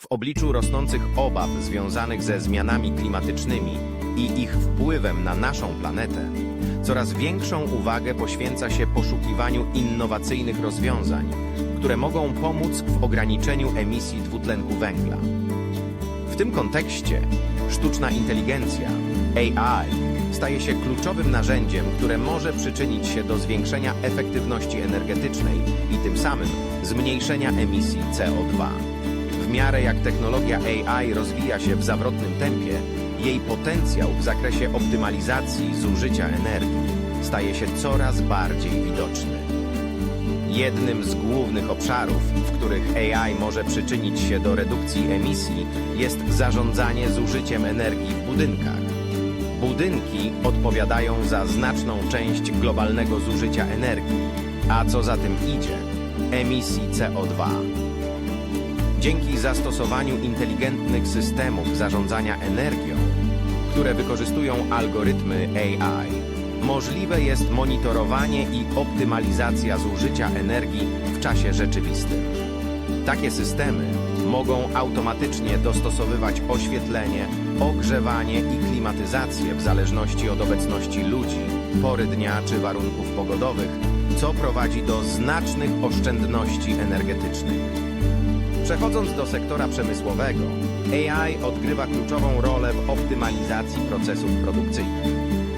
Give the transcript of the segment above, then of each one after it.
W obliczu rosnących obaw związanych ze zmianami klimatycznymi i ich wpływem na naszą planetę, coraz większą uwagę poświęca się poszukiwaniu innowacyjnych rozwiązań, które mogą pomóc w ograniczeniu emisji dwutlenku węgla. W tym kontekście sztuczna inteligencja AI staje się kluczowym narzędziem, które może przyczynić się do zwiększenia efektywności energetycznej i tym samym zmniejszenia emisji CO2. W miarę jak technologia AI rozwija się w zawrotnym tempie, jej potencjał w zakresie optymalizacji zużycia energii staje się coraz bardziej widoczny. Jednym z głównych obszarów, w których AI może przyczynić się do redukcji emisji, jest zarządzanie zużyciem energii w budynkach. Budynki odpowiadają za znaczną część globalnego zużycia energii, a co za tym idzie, emisji CO2. Dzięki zastosowaniu inteligentnych systemów zarządzania energią, które wykorzystują algorytmy AI, możliwe jest monitorowanie i optymalizacja zużycia energii w czasie rzeczywistym. Takie systemy mogą automatycznie dostosowywać oświetlenie, ogrzewanie i klimatyzację w zależności od obecności ludzi, pory dnia czy warunków pogodowych, co prowadzi do znacznych oszczędności energetycznych. Przechodząc do sektora przemysłowego, AI odgrywa kluczową rolę w optymalizacji procesów produkcyjnych.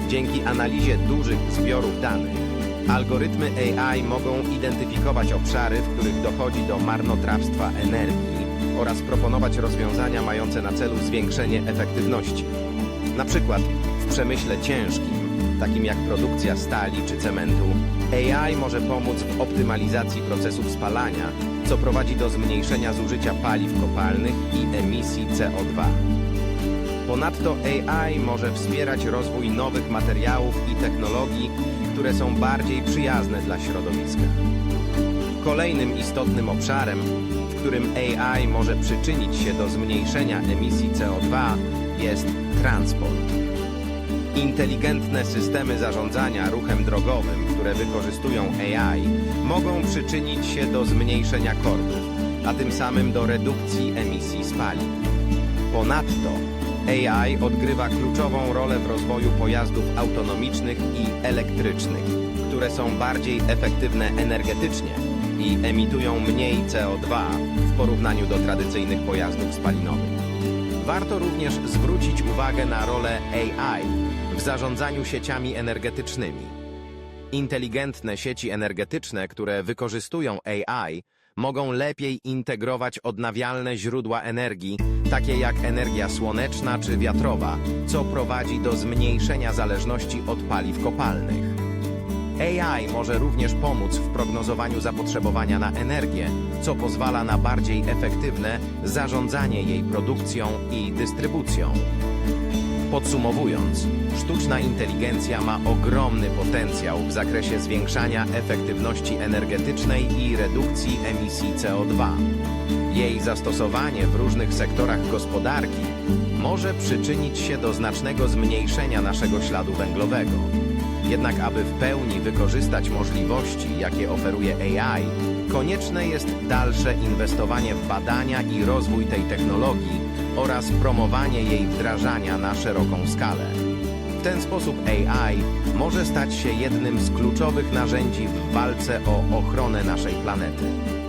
Dzięki analizie dużych zbiorów danych, algorytmy AI mogą identyfikować obszary, w których dochodzi do marnotrawstwa energii oraz proponować rozwiązania mające na celu zwiększenie efektywności. Na przykład w przemyśle ciężkim, takim jak produkcja stali czy cementu, AI może pomóc w optymalizacji procesów spalania, co prowadzi do zmniejszenia zużycia paliw kopalnych i emisji CO2. Ponadto AI może wspierać rozwój nowych materiałów i technologii, które są bardziej przyjazne dla środowiska. Kolejnym istotnym obszarem, w którym AI może przyczynić się do zmniejszenia emisji CO2 jest transport. Inteligentne systemy zarządzania ruchem drogowym, które wykorzystują AI, mogą przyczynić się do zmniejszenia korków, a tym samym do redukcji emisji spalin. Ponadto AI odgrywa kluczową rolę w rozwoju pojazdów autonomicznych i elektrycznych, które są bardziej efektywne energetycznie i emitują mniej CO2 w porównaniu do tradycyjnych pojazdów spalinowych. Warto również zwrócić uwagę na rolę AI w zarządzaniu sieciami energetycznymi. Inteligentne sieci energetyczne, które wykorzystują AI, mogą lepiej integrować odnawialne źródła energii, takie jak energia słoneczna czy wiatrowa, co prowadzi do zmniejszenia zależności od paliw kopalnych. AI może również pomóc w prognozowaniu zapotrzebowania na energię, co pozwala na bardziej efektywne zarządzanie jej produkcją i dystrybucją. Podsumowując, sztuczna inteligencja ma ogromny potencjał w zakresie zwiększania efektywności energetycznej i redukcji emisji CO2. Jej zastosowanie w różnych sektorach gospodarki może przyczynić się do znacznego zmniejszenia naszego śladu węglowego. Jednak aby w pełni wykorzystać możliwości, jakie oferuje AI, konieczne jest dalsze inwestowanie w badania i rozwój tej technologii oraz promowanie jej wdrażania na szeroką skalę. W ten sposób AI może stać się jednym z kluczowych narzędzi w walce o ochronę naszej planety.